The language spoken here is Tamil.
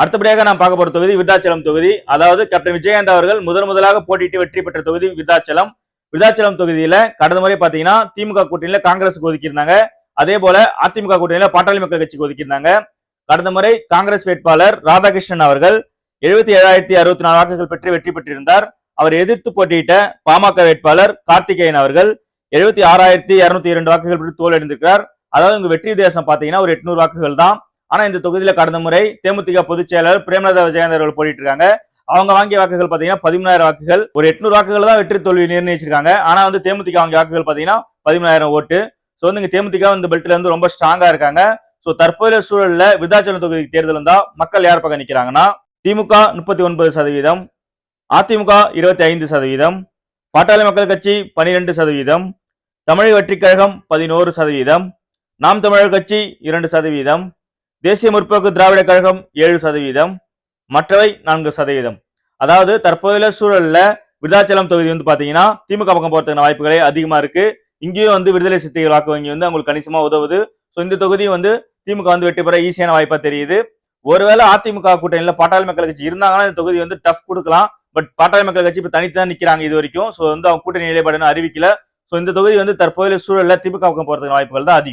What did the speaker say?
அடுத்தபடியாக நான் பார்க்க போற தொகுதி விருதாச்சலம் தொகுதி. அதாவது கேப்டன் விஜயகாந்த் அவர்கள் முதன் முதலாக போட்டியிட்டு வெற்றி பெற்ற தொகுதி விருத்தாச்சலம். விருதாச்சலம் தொகுதியில கடந்த முறை பாத்தீங்கன்னா திமுக கூட்டணியில காங்கிரஸ் ஒதுக்கியிருந்தாங்க. அதே போல அதிமுக கூட்டணியில பாட்டாளி மக்கள் கட்சிக்கு ஒதுக்கியிருந்தாங்க. கடந்த முறை காங்கிரஸ் வேட்பாளர் ராதாகிருஷ்ணன் அவர்கள் எழுபத்தி ஏழாயிரத்தி அறுபத்தி நாலு வாக்குகள் பெற்று வெற்றி பெற்றிருந்தார். அவர் எதிர்த்து போட்டியிட்ட பாமக வேட்பாளர் கார்த்திகேயன் அவர்கள் எழுபத்தி ஆறாயிரத்தி இருநூத்தி இரண்டு வாக்குகள் பெற்று எழுந்திருக்கிறார் அதாவது உங்க வெற்றி தேசம் பாத்தீங்கன்னா ஒரு எட்நூறு வாக்குகள் தான். ஆனா இந்த தொகுதியில கடந்த முறை தேமுதிக பொதுச் செயலாளர் பிரேமலதா விஜயகாந்த் அவர்கள் போட்டிட்டு இருக்காங்க அவங்க வாங்கிய வாக்குகள் பாத்தீங்கன்னா பதிமூணாயிரம் வாக்குகள். ஒரு எட்நூறு வாக்குகள் தான் வெற்றி தோல்வி நிர்ணயிச்சிருக்காங்க. ஆனா வந்து தேமுதிக வாங்கிய வாக்குகள் பாத்தீங்கன்னா பதிமூணாயிரம் ஓட்டு. ஸோ வந்து இங்க தேமுதிக இந்த பெல்ட்ல வந்து ரொம்ப ஸ்ட்ராங்கா இருக்காங்க. ஸோ தற்போதைய சூழல்ல விருதாச்சலம் தொகுதி தேர்தல் இருந்தா மக்கள் யார் பக்கம் நிக்கிறாங்கன்னா திமுக முப்பத்தி ஒன்பது சதவீதம் அதிமுக இருபத்தி ஐந்து சதவீதம் பாட்டாளி மக்கள் கட்சி பனிரெண்டு சதவீதம் தமிழக வெற்றிக் கழகம் பதினோரு சதவீதம் நாம் தமிழர் கட்சி இரண்டு சதவீதம் தேசிய முற்போக்கு திராவிட கழகம் ஏழு சதவீதம் மற்றவை நான்கு சதவீதம். அதாவது தற்போதைய சூழல்ல விருதாச்சலம் தொகுதி வந்து பாத்தீங்கன்னா திமுக பக்கம் போறதுக்கான வாய்ப்புகளே அதிகமா இருக்கு. இங்கேயும் வந்து விடுதலை சிறுத்தைகள் வாக்கு வங்கி வந்து அவங்களுக்கு கணிசமா உதவுது. ஸோ இந்த தொகுதியும் வந்து திமுக வந்து வெற்றி பெற ஈஸியான வாய்ப்பா தெரியுது. ஒருவேளை அதிமுக கூட்டணியில் பாட்டாளி மக்கள் கட்சி இருந்தாங்கன்னா இந்த தொகுதி வந்து டஃப் கொடுக்கலாம். பட் பாட்டாளி மக்கள் கட்சி இப்போ தனித்து நிற்கிறாங்க இது வரைக்கும். ஸோ வந்து அவங்க கூட்டணி நிலைப்பாடுன்னு அறிவிக்கல. ஸோ இந்த தொகுதி வந்து தற்போதைய சூழலில் திமுக பக்கம் போறதுக்கான வாய்ப்புகள் தான் அதிகம்.